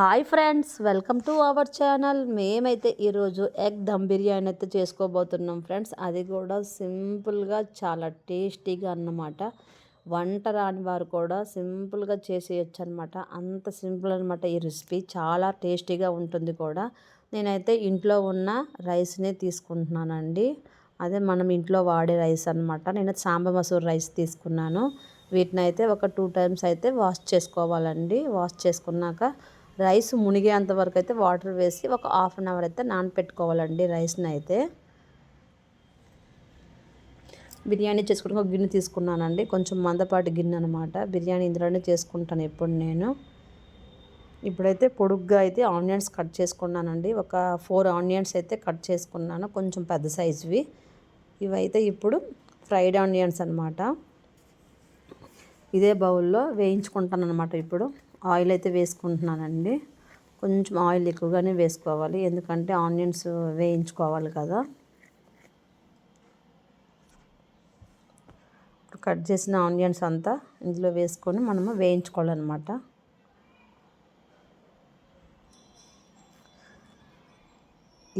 Hi friends welcome to our channel. మేమైతే ఈరోజు egg dum biryani అయితే చేసుకోబోతున్నాం ఫ్రెండ్స్. అది కూడా సింపుల్గా చాలా టేస్టీగా అన్నమాట. వంట రాని వారు కూడా సింపుల్గా చేసేయచ్చు అనమాట అంత సింపుల్ అనమాట ఈ రెసిపీ. చాలా టేస్టీగా ఉంటుంది కూడా. నేనైతే ఇంట్లో ఉన్న రైస్నే తీసుకుంటున్నానండి. అదే మనం ఇంట్లో వాడే రైస్ అనమాట నేను సాంబ మసూర్ రైస్ తీసుకున్నాను. వీటిని అయితే ఒక టూ టైమ్స్ అయితే వాష్ చేసుకోవాలండి. వాష్ చేసుకున్నాక రైస్ మునిగేంత వరకు అయితే వాటర్ వేసి ఒక హాఫ్ అన్ అవర్ అయితే నానపెట్టుకోవాలండి రైస్ని అయితే. బిర్యానీ చేసుకుని ఒక గిన్నె తీసుకున్నానండి. కొంచెం మందపాటి గిన్నె అనమాట బిర్యానీ ఇందులోనే చేసుకుంటాను ఎప్పుడు నేను. ఇప్పుడైతే పొడుగ్గా అయితే ఆనియన్స్ కట్ చేసుకున్నానండి. ఒక ఫోర్ ఆనియన్స్ అయితే కట్ చేసుకున్నాను. కొంచెం పెద్ద సైజువి. ఇవైతే ఇప్పుడు ఫ్రైడ్ ఆనియన్స్ అనమాట ఇదే బౌల్లో వేయించుకుంటాను అనమాట ఇప్పుడు. ఆయిల్ అయితే వేసుకుంటున్నానండి. కొంచెం ఆయిల్ ఎక్కువగానే వేసుకోవాలి. ఎందుకంటే ఆనియన్స్ వేయించుకోవాలి కదా. కట్ చేసిన ఆనియన్స్ అంతా ఇందులో వేసుకొని మనము వేయించుకోవాలన్నమాట.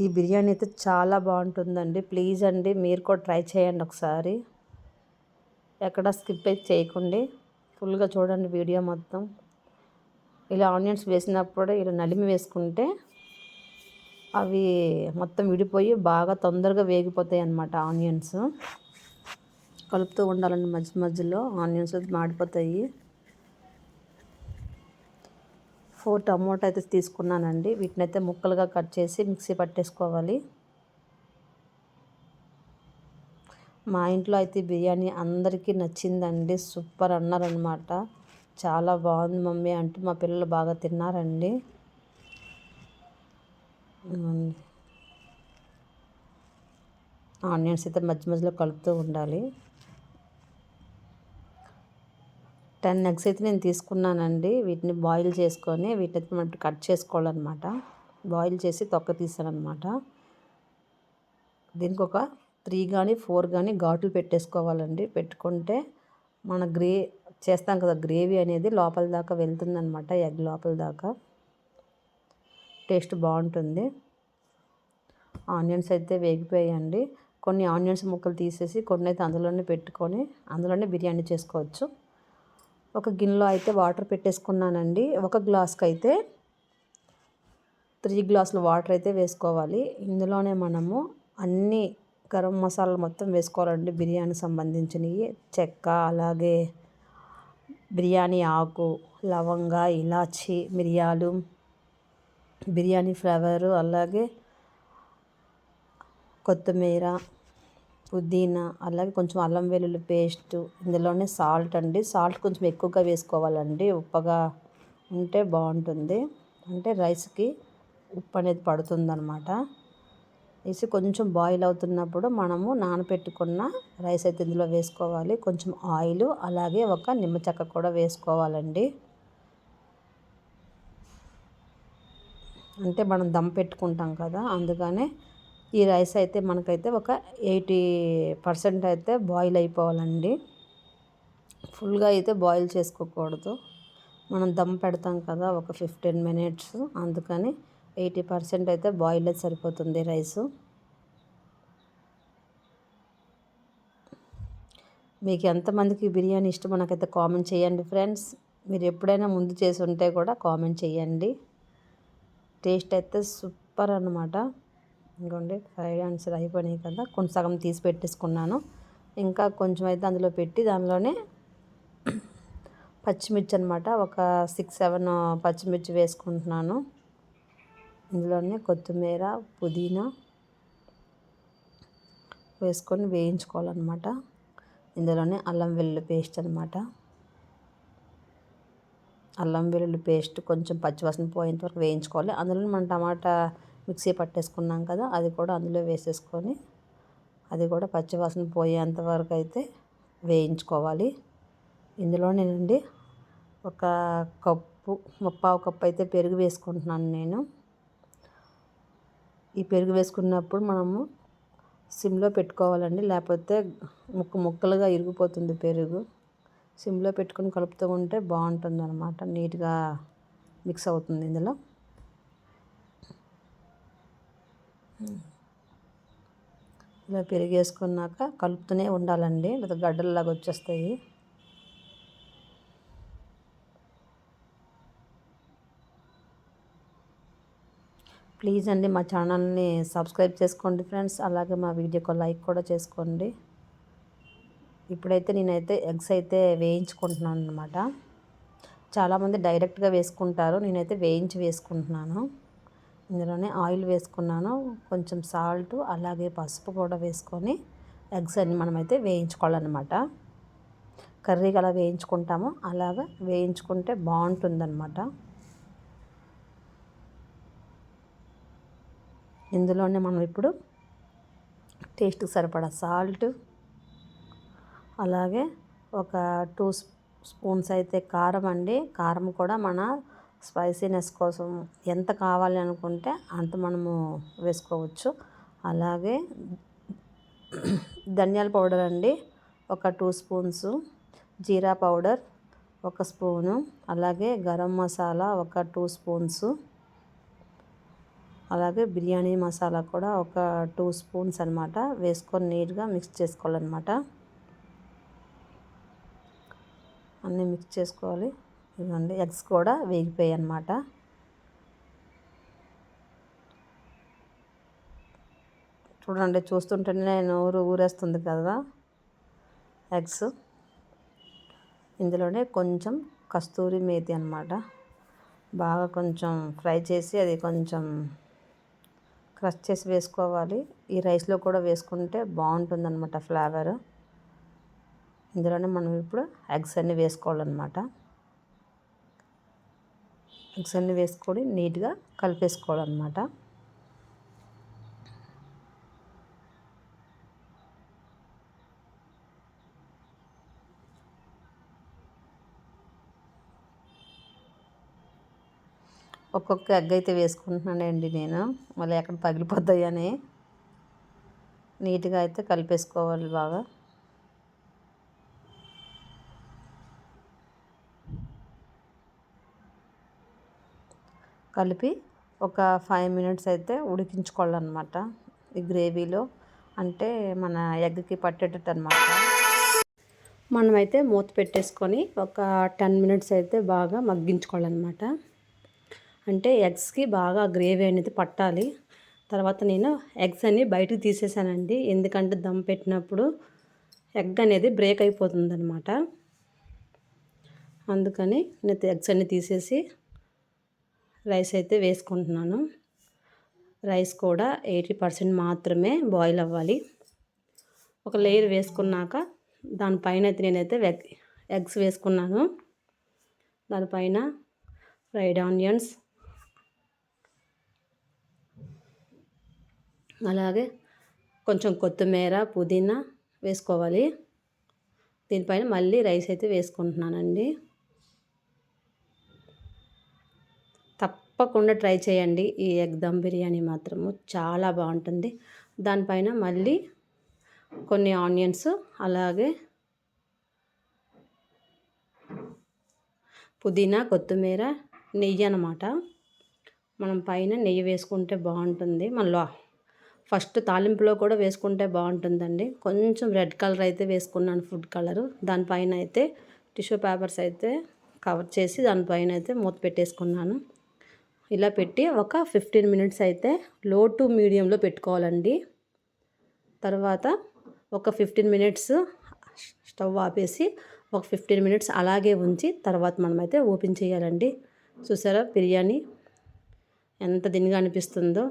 ఈ బిర్యానీ అయితే చాలా బాగుంటుందండి. ప్లీజ్ అండి మీరు కూడా ట్రై చేయండి ఒకసారి. ఎక్కడ స్కిప్ అయితే చేయకండి. ఫుల్గా చూడండి వీడియో మొత్తం. ఇలా ఆనియన్స్ వేసినప్పుడు ఇలా నలిమి వేసుకుంటే అవి మొత్తం విడిపోయి బాగా తొందరగా వేగిపోతాయి అన్నమాట ఆనియన్స్. కలుపుతూ ఉండాలండి మధ్య మధ్యలో. ఆనియన్స్ మాడిపోతాయి. ఫోర్ టమోటా అయితే తీసుకున్నానండి. వీటిని అయితే ముక్కలుగా కట్ చేసి మిక్సీ పట్టేసుకోవాలి. మా ఇంట్లో అయితే బిర్యానీ అందరికీ నచ్చిందండి. సూపర్ అన్నారనమాట చాలా బాగుంది మమ్మీ అంటూ మా పిల్లలు బాగా తిన్నారండి. ఆనియన్స్ అయితే మధ్య మధ్యలో కలుపుతూ ఉండాలి. టెన్ ఎగ్స్ అయితే నేను తీసుకున్నానండి. వీటిని బాయిల్ చేసుకొని వీటిని మనం కట్ చేసుకోవాలన్నమాట. బాయిల్ చేసి తొక్క తీసానమాట దీనికి ఒక త్రీ కానీ ఫోర్ కానీ ఘాట్లు పెట్టేసుకోవాలండి. పెట్టుకుంటే మన గ్రే చేస్తాం కదా గ్రేవీ అనేది లోపల దాకా వెళ్తుందనమాట ఎగ్ లోపల దాకా. టేస్ట్ బాగుంటుంది. ఆనియన్స్ అయితే వేగిపోయాయండి. కొన్ని ఆనియన్స్ ముక్కలు తీసేసి కొన్ని అయితే అందులోనే పెట్టుకొని అందులోనే బిర్యానీ చేసుకోవచ్చు. ఒక గిన్నెలో అయితే వాటర్ పెట్టేసుకున్నానండి. ఒక గ్లాస్కి అయితే త్రీ గ్లాసులు వాటర్ అయితే వేసుకోవాలి. ఇందులోనే మనము అన్ని గరం మసాలాలు మొత్తం వేసుకోవాలండి బిర్యానీ సంబంధించినవి చెక్క అలాగే బిర్యానీ ఆకు లవంగ ఇలాచి మిరియాలు బిర్యానీ ఫ్లేవరు అలాగే కొత్తిమీర పుదీనా అలాగే కొంచెం అల్లం వెల్లుల్లి పేస్ట్ ఇందులోనే సాల్ట్ అండి. సాల్ట్ కొంచెం ఎక్కువగా వేసుకోవాలండి. ఉప్పగా ఉంటే బాగుంటుంది. అంటే రైస్కి ఉప్పు అనేది పడుతుందన్నమాట. వేసి కొంచెం బాయిల్ అవుతున్నప్పుడు మనము నానబెట్టుకున్న రైస్ అయితే ఇందులో వేసుకోవాలి. కొంచెం ఆయిల్ అలాగే ఒక నిమ్మ చెక్క కూడా వేసుకోవాలండి. అంటే మనం దమ్ పెట్టుకుంటాం కదా అందుకనే ఈ రైస్ అయితే మనకైతే ఒక ఎయిటీ పర్సెంట్ అయితే బాయిల్ అయిపోవాలండి. ఫుల్గా అయితే బాయిల్ చేసుకోకూడదు. మనం దమ్ పెడతాం కదా ఒక ఫిఫ్టీన్ మినిట్స్ అందుకని ఎయిటీ పర్సెంట్ అయితే బాయిల్ సరిపోతుంది రైసు. మీకు ఎంతమందికి బిర్యానీ ఇష్టమో నాకైతే కామెంట్ చేయండి ఫ్రెండ్స్. మీరు ఎప్పుడైనా ముందు చేసి ఉంటే కూడా కామెంట్ చేయండి. టేస్ట్ అయితే సూపర్ అనమాట ఇంకోండి ఫ్రైడ్ ఆన్సర్ అయిపోయినాయి కదా కొంచెం సగం తీసి పెట్టేసుకున్నాను. ఇంకా కొంచెం అయితే అందులో పెట్టి దానిలోనే పచ్చిమిర్చి అనమాట ఒక సిక్స్ సెవెన్ పచ్చిమిర్చి వేసుకుంటున్నాను. ఇందులోనే కొత్తిమీర పుదీనా వేసుకొని వేయించుకోవాలన్నమాట. ఇందులోనే అల్లం వెల్లుల్లి పేస్ట్ అనమాట అల్లం వెల్లుల్లి పేస్ట్ కొంచెం పచ్చివాసన పోయేంత వరకు వేయించుకోవాలి. అందులో మనం టమాటా మిక్సీ పట్టేసుకున్నాం కదా అది కూడా అందులో వేసేసుకొని అది కూడా పచ్చివాసన పోయేంత వరకు అయితే వేయించుకోవాలి. ఇందులోనేనండి ఒక కప్పు ముప్పావు కప్పు అయితే పెరుగు వేసుకుంటున్నాను నేను. ఈ పెరుగు వేసుకున్నప్పుడు మనము సిమ్లో పెట్టుకోవాలండి. లేకపోతే ముక్క ముక్కలుగా ఇరిగిపోతుంది పెరుగు. సిమ్లో పెట్టుకొని కలుపుతూ ఉంటే బాగుంటుంది అనమాట నీట్గా మిక్స్ అవుతుంది ఇందులో. ఇలా పెరిగేసుకున్నాక కలుపుతూనే ఉండాలండి. లేదా గడ్డల్లాగా వచ్చేస్తాయి. ప్లీజ్ అండి మా ఛానల్ని సబ్స్క్రైబ్ చేసుకోండి ఫ్రెండ్స్. అలాగే మా వీడియోకి లైక్ కూడా చేసుకోండి. ఇప్పుడైతే నేనైతే ఎగ్స్ అయితే వేయించుకుంటున్నాను అనమాట చాలామంది డైరెక్ట్గా వేసుకుంటారు. నేనైతే వేయించి వేసుకుంటున్నాను. ఇందులోనే ఆయిల్ వేసుకున్నాను. కొంచెం సాల్ట్ అలాగే పసుపు కూడా వేసుకొని ఎగ్స్ అన్ని మనమైతే వేయించుకోవాలన్నమాట. కర్రీకి అలా వేయించుకుంటాము. అలాగా వేయించుకుంటే బాగుంటుందన్నమాట. ఇందులోనే మనం ఇప్పుడు టేస్ట్కి సరిపడా సాల్ట్ అలాగే ఒక టూ స్పూన్స్ అయితే కారం అండి. కారం కూడా మన స్పైసీనెస్ కోసం ఎంత కావాలి అనుకుంటే అంత మనము వేసుకోవచ్చు. అలాగే ధనియాల పౌడర్ అండి ఒక టూ స్పూన్స్. జీరా పౌడర్ ఒక స్పూను. అలాగే గరం మసాలా ఒక టూ స్పూన్స్. అలాగే బిర్యానీ మసాలా కూడా ఒక టూ స్పూన్స్ అనమాట వేసుకొని నీట్గా మిక్స్ చేసుకోవాలన్నమాట. అన్నీ మిక్స్ చేసుకోవాలి. ఇవ్వండి ఎగ్స్ కూడా వేగిపోయాయి అనమాట చూడండి చూస్తుంటేనే నోరు ఊరేస్తుంది కదా. ఎగ్స్ ఇందులోనే కొంచెం కస్తూరి మేతి అనమాట బాగా కొంచెం ఫ్రై చేసి అది కొంచెం క్రష్ చేసి వేసుకోవాలి. ఈ రైస్లో కూడా వేసుకుంటే బాగుంటుంది అనమాట ఫ్లేవర్. ఇందులోనే మనం ఇప్పుడు ఎగ్స్ అన్నీ వేసుకోవాలన్నమాట. ఎగ్స్ అన్నీ వేసుకొని నీట్గా కలిపేసుకోవాలన్నమాట. ఒక్కొక్క ఎగ్ అయితే వేసుకుంటున్నానండి నేను. మళ్ళీ ఎక్కడ పగిలిపోతాయని నీట్గా అయితే కలిపేసుకోవాలి బాగా. కలిపి ఒక ఫైవ్ మినిట్స్ అయితే ఉడికించుకోవాలన్నమాట. ఈ గ్రేవీలో అంటే మన ఎగ్కి పట్టేటట్టు అనమాట మనమైతే మూత పెట్టేసుకొని ఒక టెన్ మినిట్స్ అయితే బాగా మగ్గించుకోవాలన్నమాట. అంటే ఎగ్స్కి బాగా గ్రేవీ అనేది పట్టాలి. తర్వాత నేను ఎగ్స్ అన్ని బయటకు తీసేసానండి. ఎందుకంటే దమ్ పెట్టినప్పుడు ఎగ్ అనేది బ్రేక్ అయిపోతుంది అనమాట అందుకని నేను ఎగ్స్ అన్ని తీసేసి రైస్ అయితే వేసుకుంటున్నాను. రైస్ కూడా ఎయిటీ పర్సెంట్ మాత్రమే బాయిల్ అవ్వాలి. ఒక లేయర్ వేసుకున్నాక దానిపైన అయితే నేనైతే ఎగ్స్ వేసుకున్నాను. దానిపైన ఫ్రైడ్ ఆనియన్స్ అలాగే కొంచెం కొత్తిమీర పుదీనా వేసుకోవాలి. దీనిపైన మళ్ళీ రైస్ అయితే వేసుకుంటున్నానండి. తప్పకుండా ట్రై చేయండి. ఈ ఎగ్ దమ్ బిర్యానీ మాత్రము చాలా బాగుంటుంది. దానిపైన మళ్ళీ కొన్ని ఆనియన్స్ అలాగే పుదీనా కొత్తిమీర నెయ్యి అనమాట మనం పైన నెయ్యి వేసుకుంటే బాగుంటుంది. మనలో ఫస్ట్ తాలింపులో కూడా వేసుకుంటే బాగుంటుందండి. కొంచెం రెడ్ కలర్ అయితే వేసుకున్నాను ఫుడ్ కలరు. దానిపైన అయితే టిష్యూ పేపర్స్ అయితే కవర్ చేసి దానిపైన అయితే మూత పెట్టేసుకున్నాను. ఇలా పెట్టి ఒక ఫిఫ్టీన్ మినిట్స్ అయితే లో టు మీడియంలో పెట్టుకోవాలండి. తర్వాత ఒక ఫిఫ్టీన్ మినిట్స్ స్టవ్ ఆపేసి ఒక ఫిఫ్టీన్ మినిట్స్ అలాగే ఉంచి తర్వాత మనమైతే ఓపెన్ చేయాలండి. చూసారా బిర్యానీ ఎంత దినిగా అనిపిస్తుందో.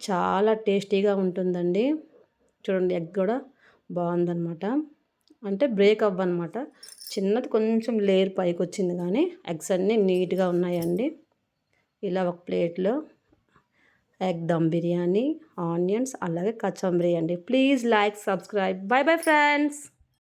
చాలా టేస్టీగా ఉంటుందండి. చూడండి ఎగ్ కూడా బాగుందన్నమాట. అంటే బ్రేక్ అవ్వనమాట చిన్నది కొంచెం లేయర్ పైకి వచ్చింది కానీ ఎగ్స్ అన్నీ నీట్గా ఉన్నాయండి. ఇలా ఒక ప్లేట్లో ఎగ్ దమ్ బిర్యానీ ఆనియన్స్ అలాగే కచంబరీ అండి please like subscribe. Bye bye friends!